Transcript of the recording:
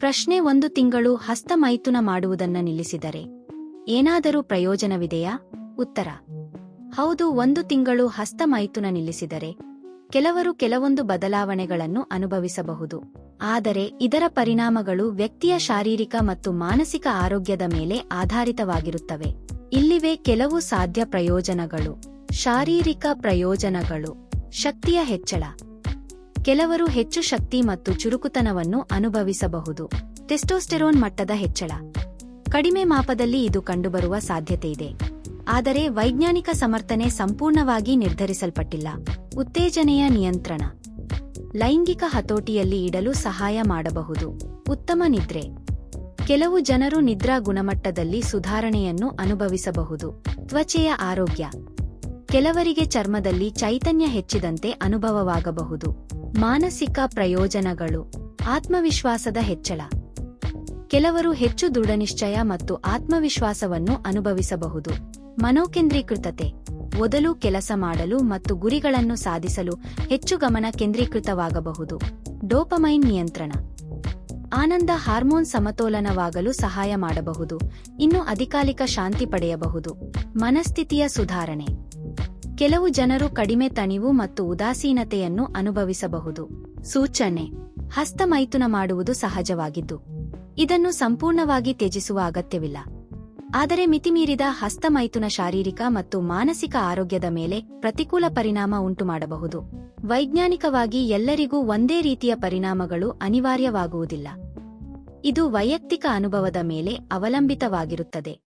ಪ್ರಶ್ನೆ ಒಂದು ತಿಂಗಳು ಹಸ್ತಮೈಥುನ ಮಾಡುವುದನ್ನ ನಿಲ್ಲಿಸಿದರೆ ಏನಾದರೂ ಪ್ರಯೋಜನವಿದೆಯಾ? ಉತ್ತರ. ಹೌದು, ಒಂದು ತಿಂಗಳು ಹಸ್ತಮೈಥುನ ನಿಲ್ಲಿಸಿದರೆ ಕೆಲವರು ಕೆಲವೊಂದು ಬದಲಾವಣೆಗಳನ್ನು ಅನುಭವಿಸಬಹುದು. ಆದರೆ ಇದರ ಪರಿಣಾಮಗಳು ವ್ಯಕ್ತಿಯ ಶಾರೀರಿಕ ಮತ್ತು ಮಾನಸಿಕ ಆರೋಗ್ಯದ ಮೇಲೆ ಆಧಾರಿತವಾಗಿರುತ್ತವೆ. ಇಲ್ಲಿವೆ ಕೆಲವು ಸಾಧ್ಯ ಪ್ರಯೋಜನಗಳು. ಶಾರೀರಿಕ ಪ್ರಯೋಜನಗಳು. ಶಕ್ತಿಯ ಹೆಚ್ಚಳ. ಕೆಲವರು ಹೆಚ್ಚು ಶಕ್ತಿ ಮತ್ತು ಚುರುಕುತನವನ್ನು ಅನುಭವಿಸಬಹುದು. ಟೆಸ್ಟೋಸ್ಟೆರೋನ್ ಮಟ್ಟದ ಹೆಚ್ಚಳ. ಕಡಿಮೆ ಮಾಪದಲ್ಲಿ ಇದು ಕಂಡುಬರುವ ಸಾಧ್ಯತೆಯಿದೆ. ಆದರೆ ವೈಜ್ಞಾನಿಕ ಸಮರ್ಥನೆ ಸಂಪೂರ್ಣವಾಗಿ ನಿರ್ಧರಿಸಲ್ಪಟ್ಟಿಲ್ಲ. ಉತ್ತೇಜನೆಯ ನಿಯಂತ್ರಣ. ಲೈಂಗಿಕ ಹತೋಟಿಯಲ್ಲಿ ಇಡಲು ಸಹಾಯ ಮಾಡಬಹುದು. ಉತ್ತಮ ನಿದ್ರೆ. ಕೆಲವು ಜನರು ನಿದ್ರಾ ಗುಣಮಟ್ಟದಲ್ಲಿ ಸುಧಾರಣೆಯನ್ನು ಅನುಭವಿಸಬಹುದು. ತ್ವಚೆಯ ಆರೋಗ್ಯ. ಕೆಲವರಿಗೆ ಚರ್ಮದಲ್ಲಿ ಚೈತನ್ಯ ಹೆಚ್ಚಿದಂತೆ ಅನುಭವವಾಗಬಹುದು. ಮಾನಸಿಕ ಪ್ರಯೋಜನಗಳು. ಆತ್ಮವಿಶ್ವಾಸದ ಹೆಚ್ಚಳ. ಕೆಲವರು ಹೆಚ್ಚು ದೃಢನಿಶ್ಚಯ ಮತ್ತು ಆತ್ಮವಿಶ್ವಾಸವನ್ನು ಅನುಭವಿಸಬಹುದು. ಮನೋಕೇಂದ್ರೀಕೃತತೆ. ಓದಲು ಕೆಲಸ ಮಾಡಲು ಮತ್ತು ಗುರಿಗಳನ್ನು ಸಾಧಿಸಲು ಹೆಚ್ಚು ಗಮನ ಕೇಂದ್ರೀಕೃತವಾಗಬಹುದು. ಡೋಪಮೈನ್ ನಿಯಂತ್ರಣ. ಆನಂದ ಹಾರ್ಮೋನ್ ಸಮತೋಲನವಾಗಲು ಸಹಾಯ ಮಾಡಬಹುದು. ಇನ್ನು ಅಧಿಕಾಲಿಕ ಶಾಂತಿ ಪಡೆಯಬಹುದು. ಮನಸ್ಥಿತಿಯ ಸುಧಾರಣೆ. ಕೆಲವು ಜನರು ಕಡಿಮೆ ತಣಿವು ಮತ್ತು ಉದಾಸೀನತೆಯನ್ನು ಅನುಭವಿಸಬಹುದು. ಸೂಚನೆ. ಹಸ್ತಮೈಥುನ ಮಾಡುವುದು ಸಹಜವಾಗಿದ್ದು, ಇದನ್ನು ಸಂಪೂರ್ಣವಾಗಿ ತ್ಯಜಿಸುವ ಅಗತ್ಯವಿಲ್ಲ. ಆದರೆ ಮಿತಿಮೀರಿದ ಹಸ್ತಮೈಥುನ ಶಾರೀರಿಕ ಮತ್ತು ಮಾನಸಿಕ ಆರೋಗ್ಯದ ಮೇಲೆ ಪ್ರತಿಕೂಲ ಪರಿಣಾಮ ಉಂಟುಮಾಡಬಹುದು. ವೈಜ್ಞಾನಿಕವಾಗಿ ಎಲ್ಲರಿಗೂ ಒಂದೇ ರೀತಿಯ ಪರಿಣಾಮಗಳು ಅನಿವಾರ್ಯವಾಗುವುದಿಲ್ಲ. ಇದು ವೈಯಕ್ತಿಕ ಅನುಭವದ ಮೇಲೆ ಅವಲಂಬಿತವಾಗಿರುತ್ತದೆ.